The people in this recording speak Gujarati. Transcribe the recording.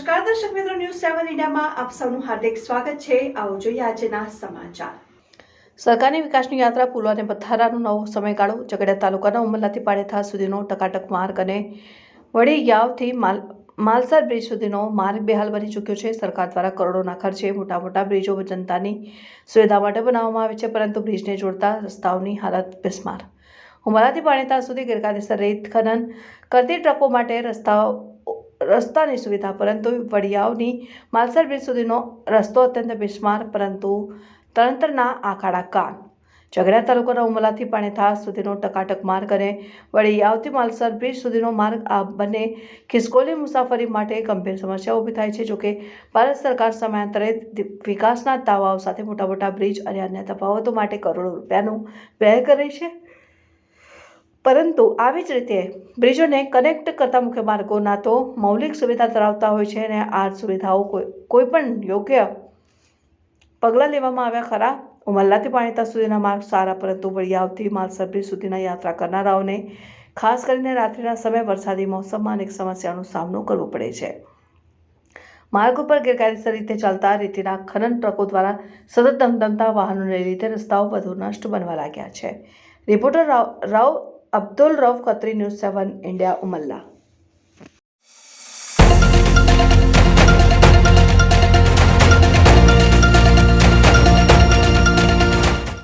સેવન ઇન્ડિયામાં આપ સૌનું હાર્દિક સ્વાગત છે. આવો જોઈએ આજના સમાચાર. સરકારની વિકાસની યાત્રા પુલો અને પથ્થારાનો નવો સમયગાળો ઝઘડિયા તાલુકાના ઉમરલાથી પાડેથા સુધીનો ટકાટક માર્ગ અને વડી યાવથી માલ, માલસર બ્રિજ સુધીનો માર્ગ બેહાલ બની ચૂક્યો છે. સરકાર દ્વારા કરોડોના ખર્ચે મોટા મોટા બ્રિજો જનતાની સુવિધા માટે બનાવવામાં આવે છે, પરંતુ બ્રિજને જોડતા રસ્તાઓની હાલત બિસ્માર. ઉમરાથી પાણીતા સુધી ગેરકાયદેસર રેત ખનન કરતી ટ્રકો માટે રસ્તાઓ રસ્તાની સુવિધા, પરંતુ વડિયાવની માલસર બ્રિજ સુધીનો રસ્તો અત્યંત બિસ્માર, પરંતુ તંત્રના આખાડા કાન. ઝઘડા તાલુકાના ઉમલાથી પાણીથા સુધીનો ટકાટક માર્ગ અને વડિયાવથી માલસર બ્રિજ સુધીનો માર્ગ, આ બંને ખિસકોલી મુસાફરી માટે ગંભીર સમસ્યા ઊભી થાય છે, જોકે ભારત સરકાર સમયાંતરે વિકાસના દાવાઓ સાથે મોટા મોટા બ્રિજ અને અન્ય તફાવતો માટે કરોડો રૂપિયાનું વ્યય કરે છે. પરંતુ આવી જ રીતે બ્રિજોને કનેક્ટ કરતા મુખ્ય માર્ગોના તો મૌલિક સુવિધા ધરાવતા હોય છે અને આ સુવિધાઓ કોઈ કોઈ પણ યોગ્ય પગલાં લેવામાં આવ્યા ખરા? ઉમરલાથી પાણીતા સુધીના માર્ગ સારા, પરંતુ વડિયાવથી માલસર બ્રિજ સુધીના યાત્રા કરનારાઓને ખાસ કરીને રાત્રિના સમયે વરસાદી મોસમમાં અનેક સમસ્યાનો સામનો કરવો પડે છે. માર્ગ ઉપર ગેરકાયદેસર રીતે ચાલતા રેતીના ખનન ટ્રકો દ્વારા સતત ધમધમતા વાહનોને લીધે રસ્તાઓ વધુ નષ્ટ બનવા લાગ્યા છે. Reporter Rao Rao Abdul Rauf Khatri news seven India Umalla.